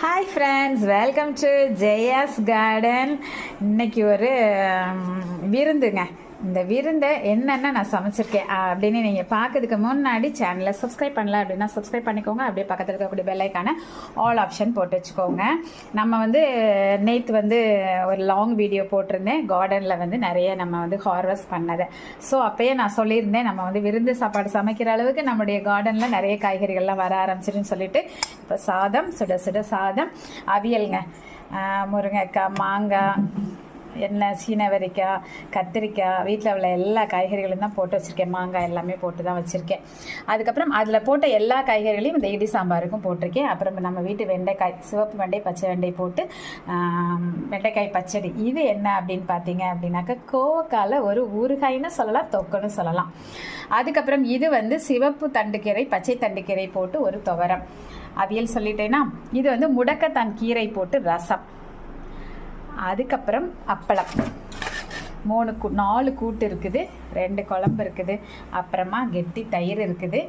Hi friends welcome to Jaya's garden இன்னைக்கு ஒரு விருந்துங்க. இந்த விருந்தை என்னென்ன நான் சமைச்சிருக்கேன் அப்படின்னு நீங்கள் பார்க்கறதுக்கு முன்னாடி சேனலை சப்ஸ்கிரைப் பண்ணல அப்படின்னா சப்ஸ்கிரைப் பண்ணிக்கோங்க. அப்படியே பக்கத்தில் இருக்கக்கூடிய பெல்லைக்கான ஆல் ஆப்ஷன் போட்டு வச்சுக்கோங்க. நம்ம வந்து நேற்று வந்து ஒரு லாங் வீடியோ போட்டிருந்தேன். கார்டனில் வந்து நிறைய நம்ம வந்து ஹார்வெஸ்ட் பண்ணதை. ஸோ அப்பயே நான் சொல்லியிருந்தேன் நம்ம வந்து விருந்து சாப்பாடு சமைக்கிற அளவுக்கு நம்முடைய கார்டனில் நிறைய காய்கறிகள்லாம் வர ஆரம்பிச்சிருன்னு சொல்லிட்டு. இப்போ சாதம் சுட சுட சாதம் அவியல்ங்க முருங்கைக்காய் மாங்காய் என்ன சீனவரிக்காய் கத்திரிக்காய் வீட்டில் உள்ள எல்லா காய்கறிகளும் தான் போட்டு வச்சுருக்கேன். மாங்காய் எல்லாமே போட்டு தான் வச்சுருக்கேன். அதுக்கப்புறம் அதில் போட்ட எல்லா காய்கறிகளையும் இந்த இடி சாம்பாருக்கும் போட்டிருக்கேன். அப்புறம் நம்ம வீட்டு வெண்டைக்காய் சிவப்பு வெண்டை பச்சை வெண்டை போட்டு வெண்டைக்காய் பச்சடி. இது என்ன அப்படின்னு பார்த்தீங்க அப்படின்னாக்கா கோவக்கால ஒரு ஊறுகாய்னு சொல்லலாம் தொக்குன்னு சொல்லலாம். அதுக்கப்புறம் இது வந்து சிவப்பு தண்டுக்கீரை பச்சை தண்டுக்கீரை போட்டு ஒரு துவரம். அவியல் சொல்லிட்டேன்னா இது வந்து முடக்கத்தான் கீரை போட்டு ரசம். அதுக்கப்புறம் அப்பளம். மூணு கூ நாலு கூட்டு இருக்குது. ரெண்டு குழம்பு இருக்குது. அப்புறமா கெட்டி தயிர் இருக்குது.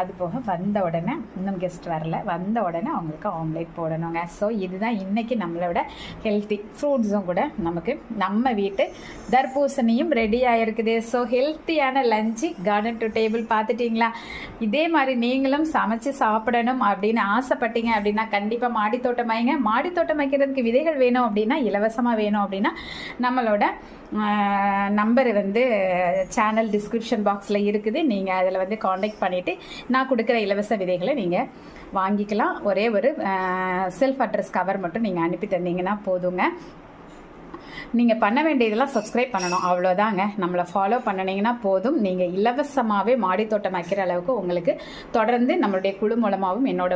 அது போக வந்த உடனே இன்னும் கெஸ்ட் வரல. வந்த உடனே அவங்களுக்கு ஆம்லேட் போடணுங்க. ஸோ இதுதான் இன்றைக்கி நம்மளோட ஹெல்த்தி ஃப்ரூட்ஸும் கூட நமக்கு நம்ம வீட்டு தர்பூசணியும் ரெடி ஆகிருக்குது ஸோ ஹெல்த்தியான லஞ்சு கார்டன் டு டேபிள் பார்த்துட்டிங்களா? இதே மாதிரி நீங்களும் சமைச்சு சாப்பிடணும் அப்படின்னு ஆசைப்பட்டீங்க அப்படின்னா கண்டிப்பாக மாடி தோட்டம் வைங்க. மாடி தோட்டம் வைக்கிறதுக்கு விதைகள் வேணும் அப்படின்னா இலவசமாக வேணும் அப்படின்னா நம்மளோட நம்பர் வந்து சேனல் டிஸ்கிரிப்ஷன் பாக்ஸில் இருக்குது. நீங்கள் அதில் வந்து காண்டாக்ட் பண்ணிவிட்டு நான் கொடுக்குற இலவச விதைகளை நீங்கள் வாங்கிக்கலாம். ஒரே ஒரு செல்ஃப் அட்ரஸ் கவர் மட்டும் நீங்கள் அனுப்பி தந்தீங்கன்னா போதுங்க. நீங்கள் பண்ண வேண்டியதெல்லாம் சப்ஸ்கிரைப் பண்ணணும். அவ்வளோதாங்க நம்மளை ஃபாலோ பண்ணினீங்கன்னா போதும். நீங்கள் இலவசமாகவே மாடித்தோட்டம் வைக்கிற அளவுக்கு உங்களுக்கு தொடர்ந்து நம்மளுடைய குழு மூலமாகவும் என்னோட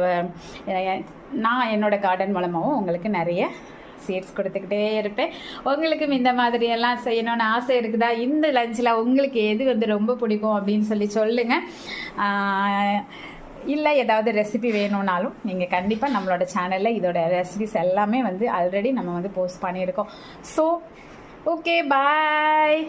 நான் என்னோட கார்டன் மூலமாகவும் உங்களுக்கு நிறைய சீட்ஸ் கொடுத்துக்கிட்டே இருப்பேன். உங்களுக்கும் இந்த மாதிரி எல்லாம் செய்யணும்னு ஆசை இருக்குதா? இந்த லஞ்சில் உங்களுக்கு எது வந்து ரொம்ப பிடிக்கும் அப்படின்னு சொல்லி சொல்லுங்கள் இல்லை ஏதாவது ரெசிபி வேணும்னாலும் நீங்கள் கண்டிப்பாக நம்மளோட சேனலில் இதோட ரெசிபிஸ் எல்லாமே வந்து ஆல்ரெடி நம்ம வந்து போஸ்ட் பண்ணியிருக்கோம். So okay bye